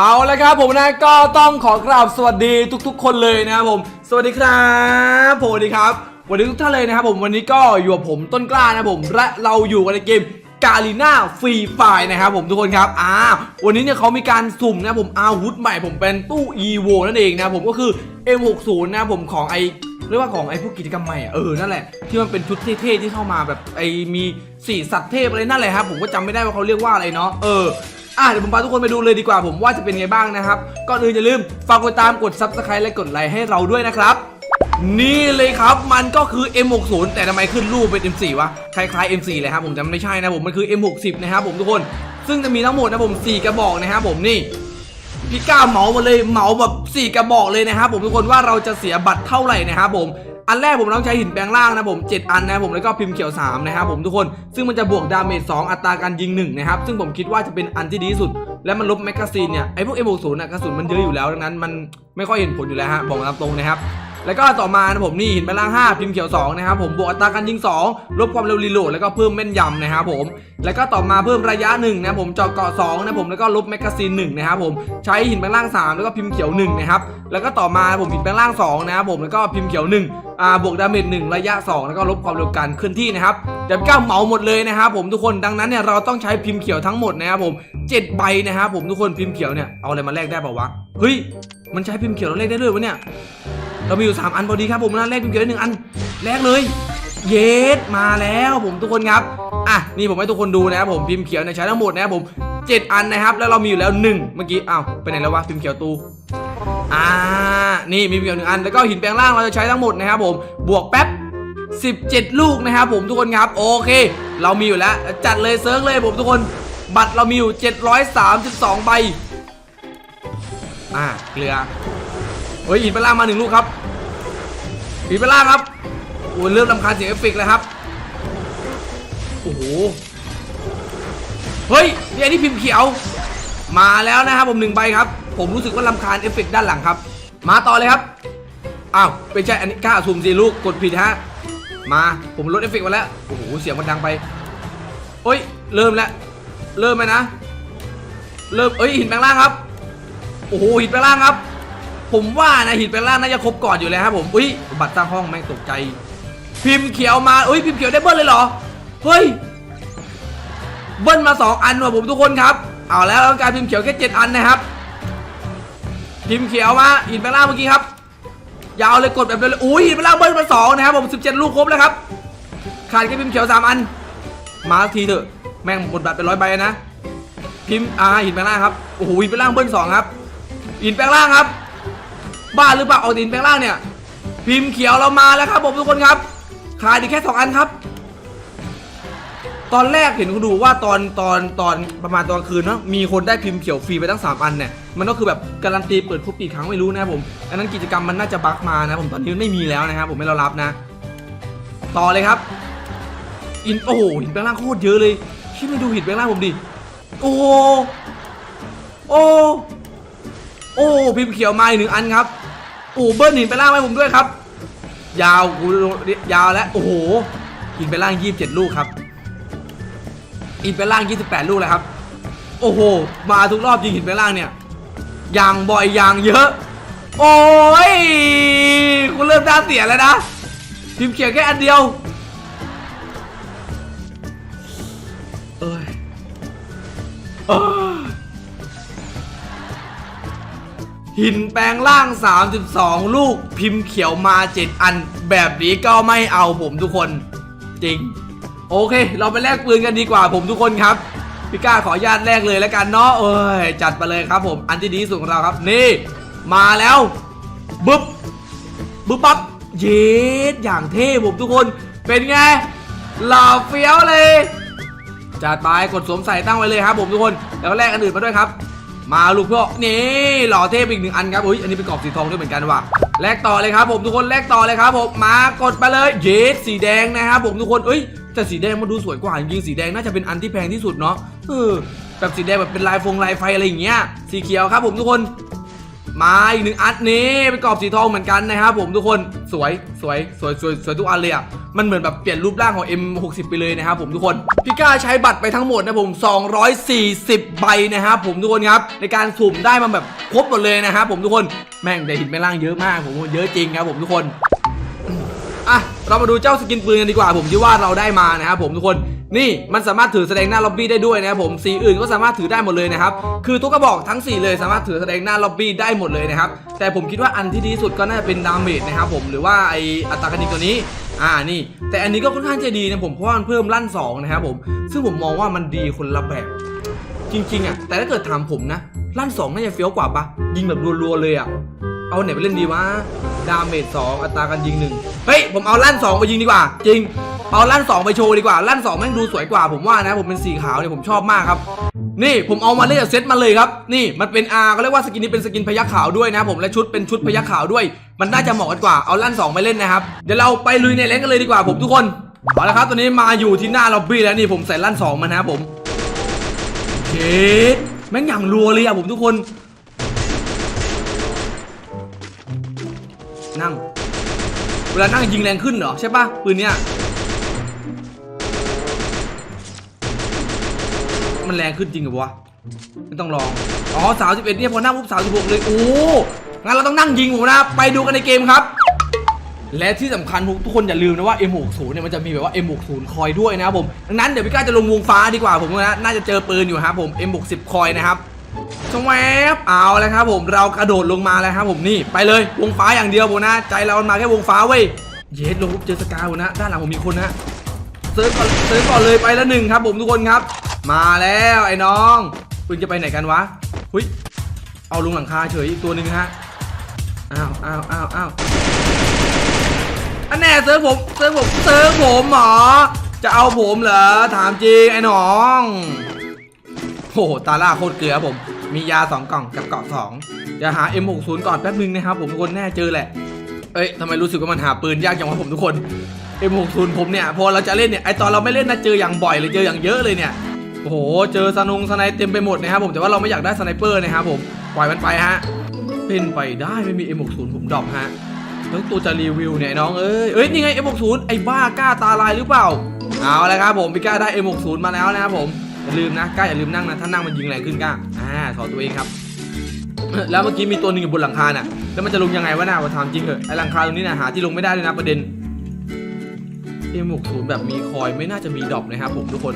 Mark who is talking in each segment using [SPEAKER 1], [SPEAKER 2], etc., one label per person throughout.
[SPEAKER 1] เอาละครับผมนะก็ต้องขอกราบสวัสดีทุก ๆ คนเลยนะครับผม สวัสดีครับผมสวัสดีครับวัสดีทุกท่านเลยนะครับผมวันนี้ก็อยู่กับผมต้นกล้านะครับผมและเราอยู่กันในเกมกาลีน่าฟรีไฟนะครับผมทุกคนครับอ่าวันนี้เนี่ยเขามีการสุ่มนะครับผมอาวุธใหม่ผมเป็นตู้ EVO นั่นเองนะครับผมก็คือ M60 นะครับผมของไอเรียกว่าของไอพวกกิจกรรมใหม่อะเออนั่นแหละที่มันเป็นชุดเท่ๆที่เข้ามาแบบไอมีสีสัตว์เทพอะไรนั่นแหละครับผมก็จำไม่ได้ว่าเขาเรียกว่าอะไรเนาะเออ อะเดี๋ยวผมพาทุกคนไปดูเลยดีกว่าผมว่าจะเป็นไงบ้างนะครับก่อนอื่นอย่าลืมฝากกดตามกด subscribe และกดไลค์ให้เราด้วยนะครับ นี่เลยครับมันก็คือ M60 แต่ทำไมขึ้นรูปเป็น M4 วะคล้ายๆ M4 เลยครับผมแต่มันไม่ใช่นะผมมันคือ M60 นะครับผมทุกคน ซึ่งจะมีทั้งหมดนะผม 4 กระบอกนะครับผมนี่พี่ก้าวเหมาหมดเลยเหมาแบบ4กระบอกเลยนะครับผมทุกคนว่าเราจะเสียบัตรเท่าไหร่นะครับผม อันแรกผมต้องใช้หินแปลงล่างนะผม 7 อันนะผมแล้วก็พิมพ์เขียว 3 นะครับผมทุกคนซึ่งมันจะบวกดาเมจ2อัตราการยิง1นะครับซึ่งผมคิดว่าจะเป็นอันที่ดีที่สุด และมันลบแมกกาซีนเนี่ยไอพวกเอโบสูนะกระสุนมันเยอะอยู่แล้วดังนั้นมันไม่ค่อยเห็นผลอยู่แล้วฮะบอกตามตรงนะครับ แล้วก็ต่อมานะผมนี่หินแปลงร่าง5พิมพ์เขียว2นะครับผมบวกอัตราการยิง 2 ลบความเร็วรีโหลดแล้วก็เพิ่มแม่นยำนะครับผมแล้วก็ต่อมาเพิ่มระยะ1นะผมเจาะเกาะ2นะผมแล้วก็ลบแมกกาซีน1นะครับผมใช้หินแปลงร่าง 3 แล้วก็พิมพ์เขียว1นะครับแล้วก็ต่อมาผมหินแปลงร่าง2นะครับผมแล้วก็พิมพ์เขียว1อ่าบวกดาเมจ1ระยะ 2 แล้วก็ลบความเร็วการเคลื่อนที่นะครับเดี๋ยวก้าเหมาหมดเลยนะครับผมทุกคนดังนั้นเนี่ยเราต้องใช้พิมพ์เขียวทั้งหมดนะครับผม7ใบนะครับผมทุกคนพิมพ์เขียวเนี่ยเอาอะไรมาแลกได้เปล่าวะเฮ้ยมันใช้พิมพ์เขียวแล้วแลกได้ด้วยวะเนี่ย เรามีอยู่ 3 อันพอดีครับผมนะแลกพิมเขียวได้หนึ่งอันแลกเลย เยสมาแล้วผมทุกคนครับอะนี่ผมให้ทุกคนดูนะครับผมพิมพ์เขียวเนี่ยใช้ทั้งหมดนะครับผม7 อันนะครับ แล้วเรามีอยู่แล้ว 1 เมื่อกี้อ้าวไปไหนแล้ววะพิมพ์เขียวตูอ่านี่มีพิมพ์เขียวหนึ่งอันแล้วก็หินแปลงร่างเราจะใช้ทั้งหมดนะครับผมบวกแป๊บ17 ลูกนะครับผมทุกคนครับโอเค เรามีอยู่แล้วจัดเลยเซิร์ฟเลยผมทุกคน บัตรเรามีอยู่ 732 ใบอ่าเกลือ เฮ้ยหินไปล่างมาหนึ่งลูกครับหินไปล่างครับโอ้ยเริ่มรำคาญเสียงเอฟเฟกต์แล้วครับโอ้โหเฮ้ยนี่อันนี้พิมพ์เขียว มาแล้วนะครับผมหนึ่งใบครับ ผมรู้สึกว่ารำคาญเอฟเฟกต์ด้านหลังครับ มาต่อเลยครับอ้าวไม่ใช่อันนี้กล้าซูมสิลูกกดผิดฮะมาผมลดเอฟเฟกต์มาแล้วโอ้โหเสียงมันดังไปเฮ้ยเริ่มแล้วเริ่มไหมนะ เริ่มเอ้ยหินแปลงล่างครับโอ้โหหินแปลงล่างครับ ผมว่านะหินแปลงล่างน่าจะครบก่อนอยู่แล้วครับผมอุ้ยบัตรสร้างห้องแม่งตกใจ พิมพ์เขียวมาอุ้ยพิมพ์เขียวได้เบิ้ลเลยเหรอเฮ้ยเบิ้ลมาสองอันว่ะผมทุกคนครับเอาแล้วองการพิมพ์เขียวแค่เจ็ดอันนะครับพิมพ์เขียวมาหินแปลงล่างเมื่อกี้ครับยาวเลยกดแบบเลยอุ้ยหินแปลงล่างเบิ้ลมาสองนะครับผมสิบเจ็ดลูกครบแล้วครับขาดแค่พิมพ์เขียวสามอัน มาทีเถอะแม่งหมดบัตรเป็นร้อยใบนะพิมพ์อ่าหินแปลงล่างครับโอ้โหหินแปลงล่างเบิ้ลสองครับหินแปลงล่างครับ บ้าหรือเปล่าเอาหินแปลงล่างเนี่ย พิมพ์เขียวเรามาแล้วครับผมทุกคนครับขาดอีกแค่สองอันครับ ตอนแรกเห็นคุณดูว่าตอนตอนตอนประมาณตอนคืนเนาะมีคนได้พิมพ์เขียวฟรีไปตั้ง 3 อันเนี่ยมันก็คือแบบการันตีเปิดครบกี่ครั้งไม่รู้นะครับผมอันนั้นกิจกรรมมันน่าจะบั๊กมานะผมตอนนี้มันไม่มีแล้วนะครับผมไม่เรารับนะ ต่อเลยครับอินโอ้โหหินแปลงร่างโคตรเยอะเลยชิไม่ดูหินแปลงร่างผมดิโอ้โหโอ้โอ้พิมพ์เขียวมาอีกหนึ่งอันครับ โอ้เบิ้ลหินแปลงร่างให้ผมด้วยครับ ยาวกูยาวแล้วโอ้โหหินแปลงร่างยี่สิบเจ็ดลูกครับหินแปลงร่างยี่สิบแปดลูกเลยครับ โอ้โห มาทุกรอบยิงหินแปลงร่างเนี่ยยางบ่อยยางเยอะ โอ้ยกูเริ่มน่าเสียแล้วนะพิมเขียวแค่อันเดียวเอ้ยเอ้ย หินแปลงร่าง 32 ลูกพิมพ์เขียวมา 7 อัน แบบนี้ก็ไม่เอาผมทุกคน จริง โอเค เราไปแลกปืนกันดีกว่าผมทุกคนครับพี่ก้าขออนุญาตแลกเลยแล้วกันเนาะเอ้ยจัดไปเลยครับผม อันที่ดีสุดของเราครับ นี่ มาแล้วบึ๊บบึ๊บปั๊บเย็ดอย่างเท่ผมทุกคนเป็นไงหล่อเฟี้ยวเลยจัดไปกดสวมใส่ตั้งไว้เลยครับผมทุกคน แล้วก็แลกอันอื่นมาด้วยครับ มาลูกเพื่อนี่หล่อเทพอีกหนึ่งอันครับอุ้ยอันนี้เป็นกรอบสีทองด้วยเหมือนกันว่ะแลกต่อเลยครับผมทุกคนแลกต่อเลยครับผมมากดไปเลยเยสสีแดงนะครับผมทุกคนเอ้ยแต่สีแดงมันดูสวยกว่าจริงสีแดงน่าจะเป็นอันที่แพงที่สุดเนาะเออแบบสีแดงแบบเป็นลายฟงลายไฟอะไรอย่างเงี้ยสีเขียวครับผมทุกคน มาอีกหนึ่งอันนี้เป็นกรอบสีทองเหมือนกันนะครับผมทุกคนสวยสวยสวยสวยสวยทุกอันเลยอะมันเหมือนแบบเปลี่ยนรูปร่างของ M60 ไปเลยนะครับผมทุกคนพี่ก้าใช้บัตรไปทั้งหมดนะผม 240 ใบนะครับผมทุกคนครับในการสุ่มได้มาแบบครบหมดเลยนะครับผมทุกคนแม่งได้หินแม่ล่างเยอะมากผมเยอะจริงครับผมทุกคนอะเรามาดูเจ้าสกินปืนกันดีกว่าผมที่ว่าเราได้มานะครับผมทุกคน นี่มันสามารถถือแสดงหน้าล็อบบี้ได้ด้วยนะครับผมสีอื่นก็สามารถถือได้หมดเลยนะครับคือทุกกระบอกทั้ง 4 เลยสามารถถือแสดงหน้าล็อบบี้ได้หมดเลยนะครับแต่ผมคิดว่าอันที่ดีสุดก็น่าจะเป็นดาเมจนะครับผมหรือว่าไออัตราการยิงตัวนี้อ่านี่ แต่อันนี้ก็ค่อนข้างจะดีนะผมเพราะว่ามันเพิ่มลั่นสองนะครับผมซึ่งผมมองว่ามันดีคนละแบบจริงๆอะแต่ถ้าเกิดถามผมนะลั่นสองน่าจะเฟี้ยวกว่าปะยิงแบบรัวๆเลยอะเอาไหนไปเล่นดีวะดาเมจสองอัตราการยิงหนึ่งเฮ้ยผมเอาลั่นสองไปยิงดีกว่า จริง เอาลั่นสองไปโชว์ดีกว่าลั่นสองแม่งดูสวยกว่าผมว่านะ ผมเป็นสีขาวเนี่ยผมชอบมากครับนี่ผมเอามาเล่นเซตมาเลยครับนี่มันเป็น R ก็เรียกว่าสกินนี้เป็นสกินพยักขาวด้วยนะผมและชุดเป็นชุดพยักขาวด้วย มันน่าจะเหมาะกันกว่าเอาลั่นสองไปเล่นนะครับเดี๋ยวเราไปลุยในแรงกันเลยดีกว่าผมทุกคนเอาละครับตอนนี้มาอยู่ที่หน้าล็อบบี้แล้วนี่ผมใส่ลั่นสองมานะผมเฮ้แม่งอย่างรัวเลยอะผมทุกคน นั่ง เวลานั่งยิงแรงขึ้นเหรอใช่ปะปืนเนี้ย มันแรงขึ้นจริงเหรอวะไม่ต้องลอง อ๋อสาวสิบเอ็ดเนี่ยพอนั่งปุ๊บสาวสิบหกเลย โอ้ งั้นเราต้องนั่งยิงผมนะ ไปดูกันในเกมครับ และที่สำคัญทุกคนอย่าลืมนะว่า M60 เนี่ยมันจะมีแบบว่า M60 คอยด้วยนะครับผม ดังนั้นเดี๋ยวพี่ก้าจะลงวงฟ้าดีกว่าผมนะ น่าจะเจอปืนอยู่ครับผม M60 คอยนะครับชงแวบเอาแล้วครับผมเรากระโดดลงมาแล้วครับผมนี่ไปเลยวงฟ้าอย่างเดียวผมนะ ใจเรามันมาแค่วงฟ้าเว้ย เยสลงปุ๊บเจอสกายผมนะ ด้านหลังผมมีคนนะ ซิร์ฟก่อนเซิร์ฟก่อนเลยไปล้วหนึ่งครับผมทุกคนครับ มาแล้วไอ้น้องปืนจะไปไหนกันวะหุยเอาลงหลังคาเฉยอีกตัวหนึ่งฮะอ้าวอ้าวอ้าวอ้าวอันแน่เซิร์ฟผมเซิร์ฟผมเซิร์ฟผมหรอจะเอาผมเหรอถามจริงไอ้น้องโอ้โหตาล่าโคตรเกลือผมมียา 2 กล่องกับเกาะ2อย่าหา M60 ก่อนแป๊บนึงนะครับผมทุกคนแน่เจอแหละ เอ้ยทำไมรู้สึกว่ามันหาปืนยากจังวะผมทุกคน M60 ผมเนี่ยพอเราจะเล่นเนี่ยไอตอนเราไม่เล่นนะเจออย่างบ่อยเลยเจออย่างเยอะเลยเนี่ยโอ้โหเจอสนุงสไนเต็มไปหมดนะครับผมแต่ว่าเราไม่อยากได้สไนเปอร์นะครับผมปล่อยมันไปฮะเป็นไปได้ไม่มี M60 ผมดรอปฮะแล้วตัวจะรีวิวเนี่ยน้องเอ้ยเอ้ยนี่ไง M60 ไอ้บ้ากล้าตาลายหรือเปล่าเอาละครับผมพี่กล้าได้ M60 มาแล้วนะครับผมอย่าลืมนะกล้าอย่าลืมนั่งนะถ้านั่งมันยิงแรงขึ้นกล้าอ่าสอนตัวเองครับ แล้วเมื่อกี้มีตัวหนึ่งอยู่บนหลังคาน่ะ แล้วมันจะลงยังไงวะน่าว่าถามจริงเหอะไอ้หลังคาตรงนี้น่ะหาที่ลงไม่ได้เลยนะประเด็น M60 แบบมีคอยไม่น่าจะมีดรอปนะครับผมทุกคน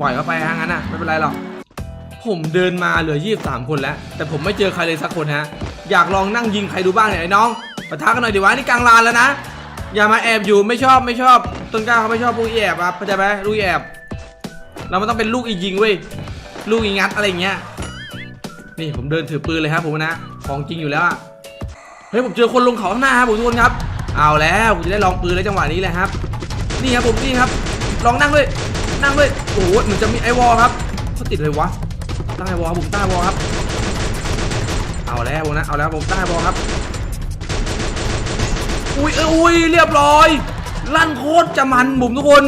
[SPEAKER 1] ปล่อยเข้าไปฮะงั้นน่ะไม่เป็นไรหรอก ผมเดินมาเหลือ23คนแล้ว แต่ผมไม่เจอใครเลยสักคนฮะ อยากลองนั่งยิงใครดูบ้างเนี่ยไอ้น้องปะทะกันหน่อยดีวะนี่กลางลานแล้วนะ อย่ามาแอบอยู่ไม่ชอบไม่ชอบ ต้นกล้าเขาไม่ชอบพวกแอบครับเข้าใจไหมลูกแอบ เรามันต้องเป็นลูกอียิงเว้ย ลูกอีงัดอะไรเงี้ย นี่ผมเดินถือปืนเลยครับผมนะ ของจริงอยู่แล้วอะเฮ้ยผมเจอคนลงเขาข้างหน้าครับผมทุกคนครับ เอาแล้วผมจะได้ลองปืนแล้วจังหวะนี้แหละครับ นี่ครับผมนี่ครับ ลองนั่งด้วย นั่งด้วย โอ้โหเหมือนจะมีไอวอลครับเขาติดเลยวะตั้งไอวอลครับผมตั้งไอวอลครับ เอาแล้วผมนะ เอาแล้วผมตั้งไอวอลครับ อุ้ยเอ้ยอุ้ยเรียบร้อย ลั่นโคตรจะมันผมทุกคน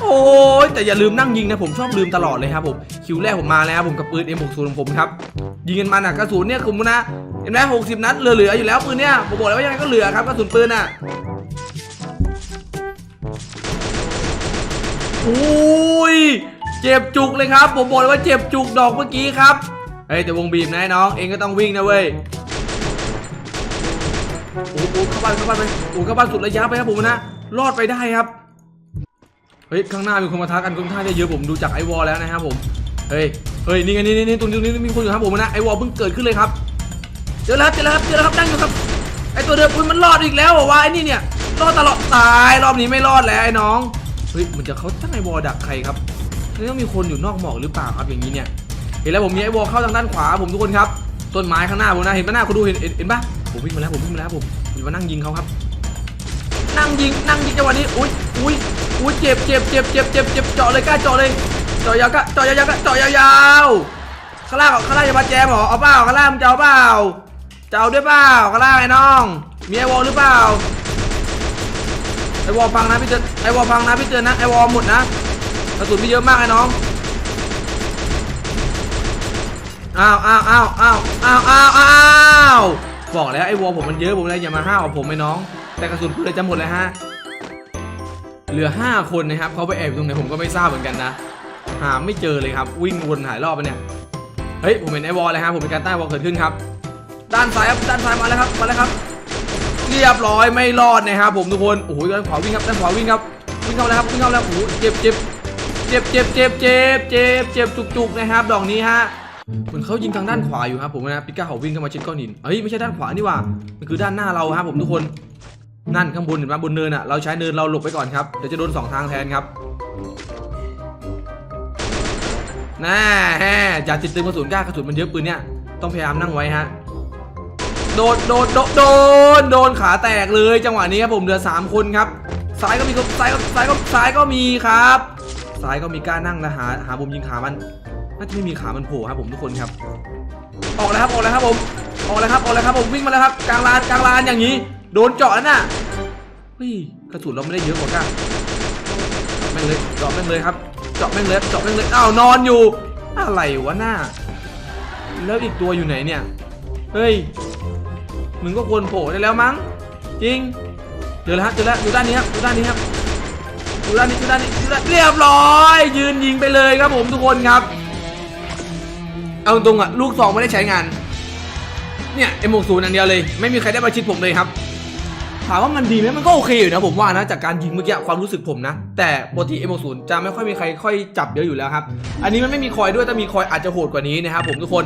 [SPEAKER 1] โอ้ยแต่อย่าลืมนั่งยิงนะผมชอบลืมตลอดเลยครับผม คิวแรกผมมาแล้วผมกับปืน M60 ของผมครับยิงกันมาหนักกระสุนเนี่ยคุณนะเห็นไหม60นัดเหลือๆอยู่แล้วปืนเนี่ยผมบอกแล้วว่ายังไงก็เหลือครับกระสุนปืนอะอุ้ยเจ็บจุกเลยครับ ผมบอกเลยว่าเจ็บจุกดอกเมื่อกี้ครับเฮ้ยแต่วงบีบนะน้องเองก็ต้องวิ่งนะเว้ยโอ้โหเข้าบ้านเข้าบ้านไปโอ้เข้าบ้านสุดระยะไปครับผมนะรอดไปได้ครับเฮ้ยข้างหน้ามีคนมาท้ากันค่อนข้างจะเยอะผมดูจากไอวอลแล้วนะครับผม เฮ้ย เฮ้ย นี่ไงนี่นี่ตรงนี้ตรงนี้มีคนอยู่ครับผมนะ ไอวอลเพิ่งเกิดขึ้นเลยครับ เจอแล้วเจอแล้วครับ เจอแล้วครับนั่งอยู่ครับ ไอตัวเดิมอุ้ยมันรอดอีกแล้ววะไอนี่เนี่ย รอดตลอดตาย รอบนี้ไม่รอดแล้วไอ้น้อง เฮ้ย มันจะเขาตั้งไอวอลดักใครครับนี่ต้องมีคนอยู่นอกหมอกหรือเปล่าครับอย่างนี้เนี่ย เห็นแล้วผมมีไอวอลเข้าทางด้านขวาผมทุกคนครับ ต้นไม้ข้างหน้าผมนะ เห็นปะหน้าคุณดูเห็นเห็นปะผมวิ่งมาแล้วผมวิ่งมาแล้วผมผมมานั่งยิงเขาครับ นั่งยิงนั่งยิงจังหวะนี้ อุ้ยอุ้ยอุ้ยเจ็บเจ็บเจ็บเจ็บเจ็บเจ็บเจาะเลยกล้าเจาะเลย จาะยาวกล้าเจาะยาวกล้าเจาะยาวๆข้างล่างข้างล่างจะมาแจมเหรอเอาเปล่าข้างล่างมึงจะเอาเปล่าจะเอาด้วยเปล่าข้างล่างไอ้น้องมีไอวอลหรือเปล่าไอวอลพังนะพี่เตือนไอวอลพังนะพี่เตือนนะไอวอลหมดนะกระสุนพี่เยอะมากไอ้น้องอ้าวอ้าวอ้าวอ้าวอ้าวอ้าวอ้าวบอกแล้วไอวอลผมมันเยอะผมเลยอย่ามาห้าวผมไอ้น้อง แต่กระสุนปืนเลยจะหมดเลยฮะเหลือ 5 คนนะครับเขาไปแอบอยู่ตรงไหนผมก็ไม่ทราบเหมือนกันนะ หาไม่เจอเลยครับ วิ่งวนหลายรอบไปเนี่ย เฮ้ย ผมเห็นไอ้วอลเลยครับผมเป็นการใต้วอลเกิดขึ้นครับ ด้านซ้ายครับ ด้านซ้ายมาแล้วครับ มาแล้วครับ เรียบร้อยไม่รอดนะครับผมทุกคน โอ้โหด้านขวาวิ่งครับ ด้านขวาวิ่งครับ วิ่งเข้าแล้วครับ วิ่งเข้าแล้ว โอ้โห เจ็บเจ็บเจ็บเจ็บเจ็บเจ็บเจ็บเจ็บจุกๆนะครับ ดอกนี้ฮะเหมือนเขายิงทางด้านขวาอยู่ครับผมนะ ปิก้าเขาวิ่งเข้ามาชิดก้อนหิน เฮ้ย ไม่ใช่ด้านขวานี่ว่า มันคือด้านหน้าเราครับผมทุกคน นั่นข้างบนเห็นไหมบนเนินอะ เราใช้เนินเราหลบไปก่อนครับ เดี๋ยวจะโดนสองทางแทนครับ น่าแฮอย่าติดตึงกระสุนกล้ากระสุนมันเยอะปืนเนี่ยต้องพยายามนั่งไว้ฮะโดนโดนโดนโดนโดนขาแตกเลยจังหวะนี้ครับผมเหลือสามคนครับซ้ายก็มีครับซ้ายก็ซ้ายก็ซ้ายก็มีครับซ้ายก็มีกล้านั่งนะหาหามุมยิงขามันน่าจะไม่มีขามันโผล่ครับผมทุกคนครับ ออกแล้วครับออกแล้วครับผมออกแล้วครับออกแล้วครับผมวิ่งมาแล้วครับกลางลานกลางลานอย่างนี้ โดนเจาะแล้วน่ะเฮ้ยกระสุนเราไม่ได้เยอะกว่าก้าเจาะแม่งเลยเจาะแม่งเลยครับาะแม่งเลยเจาะแม่งเลยอ้าวนอนอยู่ อะไรวะหน้า แล้วอีกตัวอยู่ไหนเนี่ย เฮ้ย มึงก็ควรโผล่ได้แล้วมั้ง จริง เจอแล้วฮะเจอแล้วอยู่ด้านนี้ครับอยู่ด้านนี้ครับอยู่ด้านนี้อยู่ด้านนี้อยู่ด้านเรียบร้อย ยืนยิงไปเลยครับผมทุกคนครับ เอาตรงๆอะลูกซองไม่ได้ใช้งาน เนี่ยเอ็มหกศูนย์อันเดียวเลย ไม่มีใครได้ประชิดผมเลยครับ ถามว่ามันดีไหมมันก็โอเคอยู่นะผมว่านะจากการยิงเมื่อกี้ความรู้สึกผมนะ แต่ปกติ M60 จะไม่ค่อยมีใครค่อยจับเยอะอยู่แล้วครับ อันนี้มันไม่มีคอยด้วยแต่มีคอยอาจจะโหดกว่านี้นะครับผมทุกคน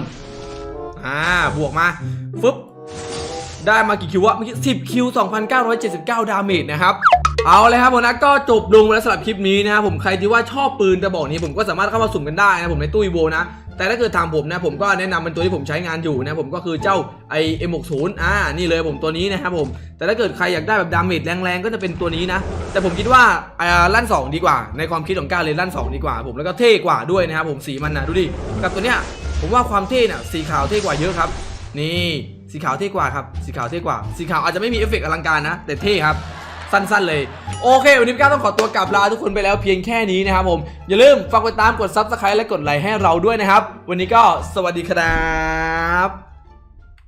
[SPEAKER 1] อ่าบวกมาฟึบได้มากี่คิววะเมื่อกี้10คิว2,979 ดาเมจนะครับเอาเลยครับผมนะก็จบลงไปแล้วสำหรับคลิปนี้นะครับผมใครที่ว่าชอบปืนกระบอกนี้ผมก็สามารถเข้ามาสุ่มกันได้นะผมในตู้อีโวนะ แต่ถ้าเกิดทางผมนะผมก็แนะนำเป็นตัวที่ผมใช้งานอยู่นะผมก็คือเจ้าไอเอ็มหกศูนย์อ่านี่เลยผมตัวนี้นะครับผม แต่ถ้าเกิดใครอยากได้แบบดาเมจแรงๆก็จะเป็นตัวนี้นะ แต่ผมคิดว่าอ่าลั่น2ดีกว่า ในความคิดของก้าวเลยลั่น2ดีกว่า ผมแล้วก็เท่กว่าด้วยนะครับผมสีมันนะดูดิกับตัวเนี้ยผมว่าความเท่น่ะสีขาวเท่กว่าเยอะครับ นี่สีขาวเท่กว่าครับสีขาวเท่กว่า สีขาวอาจจะไม่มีเอฟเฟกต์อลังการนะ แต่เท่ครับ สั้น ๆ เลย โอเค วันนี้พี่ก้าวต้องขอตัวกลับลาทุกคนไปแล้วเพียงแค่นี้นะครับผม อย่าลืมฝากกดตามกด Subscribe และกดไลค์ให้เราด้วยนะครับ วันนี้ก็สวัสดีครับ